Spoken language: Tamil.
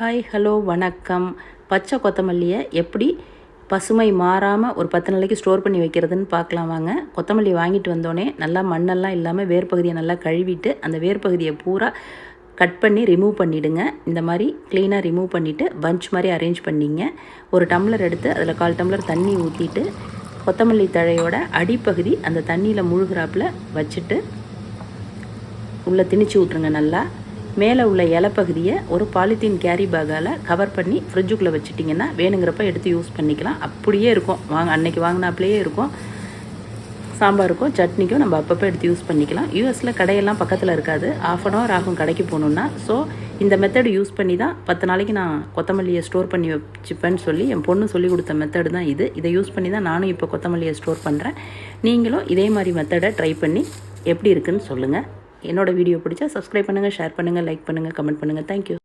ஹாய் ஹலோ வணக்கம். பச்சை கொத்தமல்லியை எப்படி பசுமை மாறாமல் ஒரு பத்து நாளைக்கு ஸ்டோர் பண்ணி வைக்கிறதுன்னு பார்க்கலாம் வாங்க. கொத்தமல்லி வாங்கிட்டு வந்தோடனே நல்லா மண்ணெல்லாம் இல்லாமல் வேர்பகுதியை நல்லா கழுவிட்டு அந்த வேர்பகுதியை பூரா கட் பண்ணி ரிமூவ் பண்ணிவிடுங்க இந்த மாதிரி க்ளீனாக ரிமூவ் பண்ணிவிட்டு பஞ்ச் மாதிரி அரேஞ்ச் பண்ணிங்க. ஒரு டம்ளர் எடுத்து அதில் கால் டம்ளர் தண்ணி ஊற்றிட்டு கொத்தமல்லி தழையோட அடிப்பகுதி அந்த தண்ணியில் முழுகிறாப்பில் வச்சுட்டு உள்ளே திணிச்சு விட்ருங்க நல்லா. மேலே உள்ள இலப்பகுதியை ஒரு பாலித்தீன் கேரி பேக்கால் கவர் பண்ணி ஃப்ரிட்ஜுக்குள்ளே வச்சுட்டிங்கன்னா வேணுங்கிறப்ப எடுத்து யூஸ் பண்ணிக்கலாம். அப்படியே இருக்கும். வாங்க அன்னைக்கு வாங்கினாப்லேயே இருக்கும். சாம்பாருக்கும் சட்னிக்கும் நம்ம அப்பப்போ எடுத்து யூஸ் பண்ணிக்கலாம். யூஎஸில் கடையெல்லாம் பக்கத்தில் இருக்காது. ஆஃப் அன் ஹவர் ஆகும் கடைக்கு போகணுன்னா ஸோ இந்த மெத்தடு யூஸ் பண்ணி தான் பத்து நாளைக்கு நான் கொத்தமல்லியை ஸ்டோர் பண்ணி வச்சுப்பேன்னு சொல்லி என் பொண்ணு சொல்லி கொடுத்த மெத்தடு தான் இது. இதை யூஸ் பண்ணி தான் நானும் இப்போ கொத்தமல்லியை ஸ்டோர் பண்ணுறேன் நீங்களும் இதே மாதிரி மெத்தடை ட்ரை பண்ணி எப்படி இருக்குன்னு சொல்லுங்கள் என்னோடய வீடியோ பிடிச்சா சப்ஸ்கிரைப் பண்ணுங்கள் ஷேர் பண்ணுங்கள் லைக் பண்ணுங்கள் கமெண்ட் பண்ணுங்கள் தேங்க்யூ